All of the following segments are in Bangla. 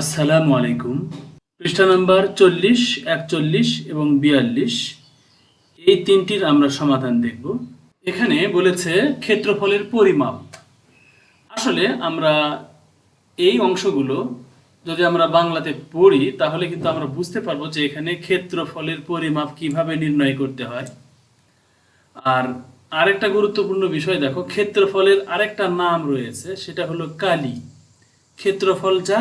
আসসালামু আলাইকুম। পৃষ্ঠা নাম্বার চল্লিশ, একচল্লিশ এবং বিয়াল্লিশ। এই তিনটির আমরা সমাধান দেখব। এখানে বলেছে ক্ষেত্রফলের পরিমাপ। আসলে আমরা এই অংশগুলো যদি আমরা বাংলাতে পড়ি, তাহলে কিন্তু আমরা বুঝতে পারব যে এখানে ক্ষেত্রফলের পরিমাপ কীভাবে নির্ণয় করতে হয়। আর আরেকটা গুরুত্বপূর্ণ বিষয়, দেখো, ক্ষেত্রফলের আরেকটা নাম রয়েছে, সেটা হলো কালি। ক্ষেত্রফল যা?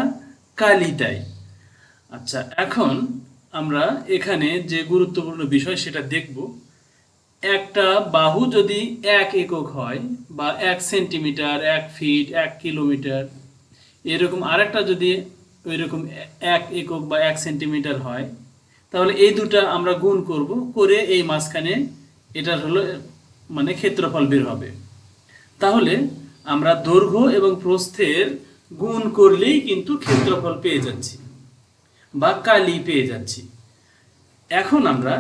কালিটাই। আচ্ছা এখন আমরা এখানে যে গুরুত্বপূর্ণ বিষয় সেটা দেখব। একটা বাহু যদি এক একক হয় বা এক সেন্টিমিটার, এক ফিট, এক কিলোমিটার, এরকম আরেকটা যদি ওই রকম এক একক বা এক সেন্টিমিটার হয়, তাহলে এই দুটা আমরা গুণ করব করে এই মাঝখানে এটার হলো মানে ক্ষেত্রফল বের হবে। তাহলে আমরা দৈর্ঘ্য এবং প্রস্থের গুণ করলেই কিন্তু ক্ষেত্রফল পেয়ে যাচ্ছি বা কালি পেয়ে যাচ্ছি। এখন আমরা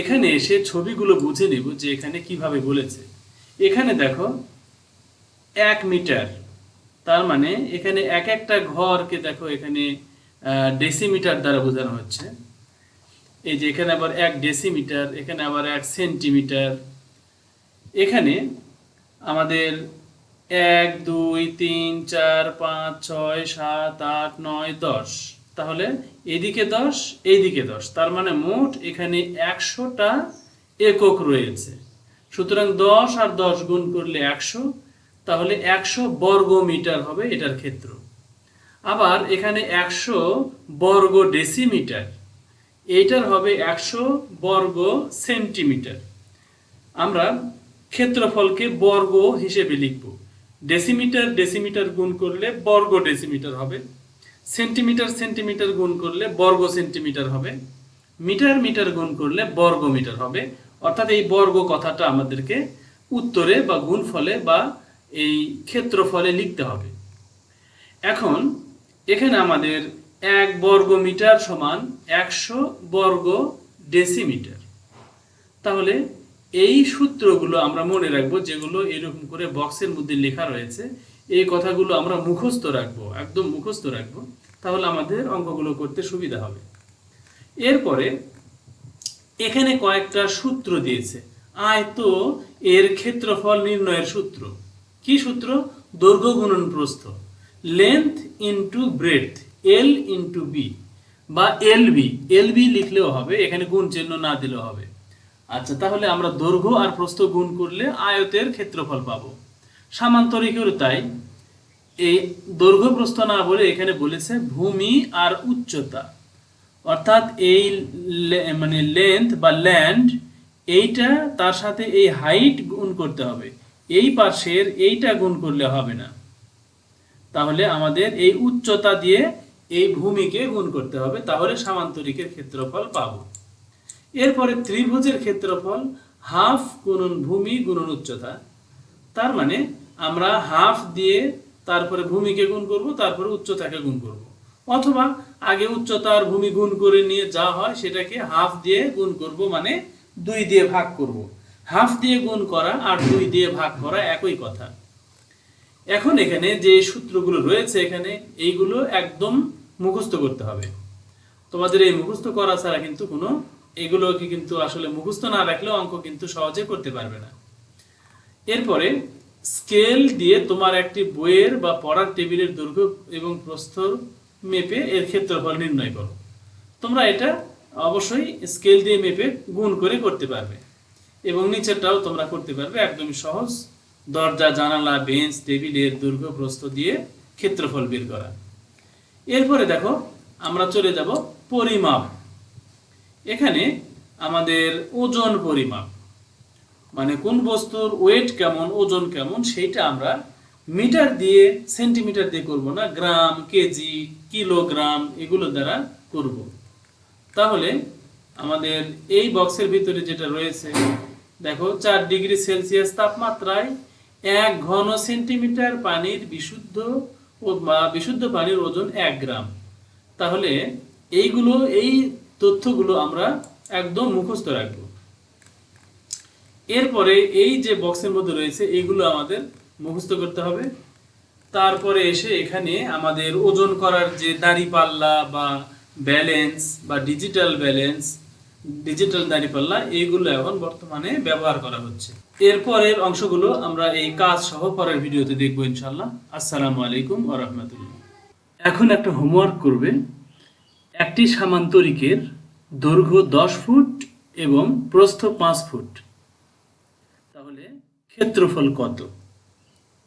এখানে এসে ছবিগুলো বুঝে নেব যে এখানে কীভাবে বলেছে। এখানে দেখো, এক মিটার, তার মানে এখানে এক একটা ঘরকে দেখো এখানে ডেসিমিটার দ্বারা বোঝানো হচ্ছে। এই যে এখানে আবার এক ডেসিমিটার এখানে আবার এক সেন্টিমিটার এখানে আমাদের এক, দুই, তিন, চার, পাঁচ, ছয়, সাত, আট, নয়, দশ। তাহলে এদিকে দশ, এইদিকে দশ। তার মানে মোট এখানে একশোটা একক রয়েছে। সুতরাং দশ আর দশ গুণ করলে একশো। তাহলে একশো বর্গ মিটার হবে এটার ক্ষেত্র। আবার এখানে একশো বর্গ ডেসিমিটার এইটার হবে একশো বর্গ সেন্টিমিটার। আমরা ক্ষেত্রফলকে বর্গ হিসেবে লিখব। ডেসিমিটার ডেসিমিটার গুণ করলে বর্গ ডেসিমিটার হবে। সেন্টিমিটার সেন্টিমিটার গুণ করলে বর্গ সেন্টিমিটার হবে। মিটার মিটার গুণ করলে বর্গ মিটার হবে। অর্থাৎ এই বর্গ কথাটা আমাদেরকে উত্তরে বা গুণফলে বা এই ক্ষেত্রফলে লিখতে হবে। এখন, এখানে আমাদের এক বর্গ মিটার সমান একশো বর্গ ডেসিমিটার তাহলে এই সূত্রগুলো আমরা মনে রাখব, যেগুলো এরকম করে বক্সের মধ্যে লেখা রয়েছে, এই কথাগুলো আমরা মুখস্থ রাখব, একদম মুখস্থ রাখব, তাহলে আমাদের অঙ্কগুলো করতে সুবিধা হবে। এরপরে এখানে কয়েকটা সূত্র দিয়েছে। আয়ত এর ক্ষেত্রফল নির্ণয়ের সূত্র। কি সূত্র? দৈর্ঘ্য গুণন প্রস্থ। Length into breadth L into B বা এল বি এল বি লিখলেও হবে, এখানে গুণ চিহ্ন না দিলেও হবে। আচ্ছা তাহলে আমরা দৈর্ঘ্য আর প্রস্থ গুণ করলে আয়তের ক্ষেত্রফল পাবো। সামান্তরিকের তাই। এই দৈর্ঘ্য প্রস্থ না বলে এখানে বলেছে ভূমি আর উচ্চতা। অর্থাৎ এই মানে লেন্থ বা ল্যান্ড এইটা তার সাথে এই হাইট গুণ করতে হবে। এই পাশের এইটা গুণ করলে হবে না। তাহলে আমাদের এই উচ্চতা দিয়ে এই ভূমিকে গুণ করতে হবে। তাহলে সামান্তরিকের ক্ষেত্রফল পাবো। এরপরে ত্রিভুজের ক্ষেত্রফল হাফ গুণন ভূমি গুণন উচ্চতা। তার মানে আমরা হাফ দিয়ে তারপরে ভূমিকে গুণ করব, তারপরে উচ্চতাকে গুণ করব। অথবা আগে উচ্চতা আর ভূমি গুণ করে নিয়ে যা হয় সেটাকে হাফ দিয়ে গুণ করব মানে দুই দিয়ে ভাগ করব। হাফ দিয়ে গুণ করা আর দুই দিয়ে ভাগ করা একই কথা। এখন এখানে যে সূত্রগুলো রয়েছে এখানে এইগুলো একদম মুখস্থ করতে হবে। তোমাদের এই মুখস্থ করা ছাড়া কিন্তু কোনো এগুলোকে কিন্তু আসলে মুখস্থ না রাখলেও অঙ্ক কিন্তু সহজে করতে পারবে না। এরপরে স্কেল দিয়ে তোমার একটি বইয়ের বা পড়ার টেবিলের দৈর্ঘ্য এবং প্রস্থ মেপে এর ক্ষেত্রফল নির্ণয় করো। তোমরা এটা অবশ্যই স্কেল দিয়ে মেপে গুণ করে করতে পারবে এবং নিচেরটাও তোমরা করতে পারবে একদমই সহজ। দরজা, জানালা, বেঞ্চ, টেবিলের দৈর্ঘ্য, প্রস্থ দিয়ে ক্ষেত্রফল বের করা। এরপরে দেখো, আমরা চলে যাব পরিমাপ। এখানে আমাদের ওজন পরিমাপ মানে কোন বস্তুর ওয়েট কেমন, ওজন কেমন, সেইটা আমরা মিটার দিয়ে সেন্টিমিটার দিয়ে করব না, গ্রাম, কেজি, কিলোগ্রাম এগুলো দ্বারা করব। তাহলে আমাদের এই বক্সের ভিতরে যেটা রয়েছে, দেখো চার ডিগ্রি সেলসিয়াস তাপমাত্রায় এক ঘন সেন্টিমিটার পানির বিশুদ্ধ বিশুদ্ধ পানির ওজন এক গ্রাম। তাহলে এইগুলো, এই তথ্যগুলো আমরা একদম মুখস্থ রাখব। এরপরে এই যে বক্সের মধ্যে রয়েছে, এইগুলো আমাদের মুখস্থ করতে হবে। তারপরে এসে এখানে আমাদের ওজন করার যে দাঁড়িপাল্লা বা ব্যালেন্স বা ডিজিটাল ব্যালেন্স ডিজিটাল দাঁড়িপাল্লা এইগুলো এখন বর্তমানে ব্যবহার করা হচ্ছে। এরপরের অংশগুলো আমরা এই কাজ সহ পরের ভিডিওতে দেখব ইনশাল্লাহ আসসালামু আলাইকুম ওয়া রাহমাতুল্লাহ। এখন একটা হোমওয়ার্ক করবে। একটি সামান্তরিকের দৈর্ঘ্য দশ ফুট এবং প্রস্থ পাঁচ ফুট। তাহলে ক্ষেত্রফল কত?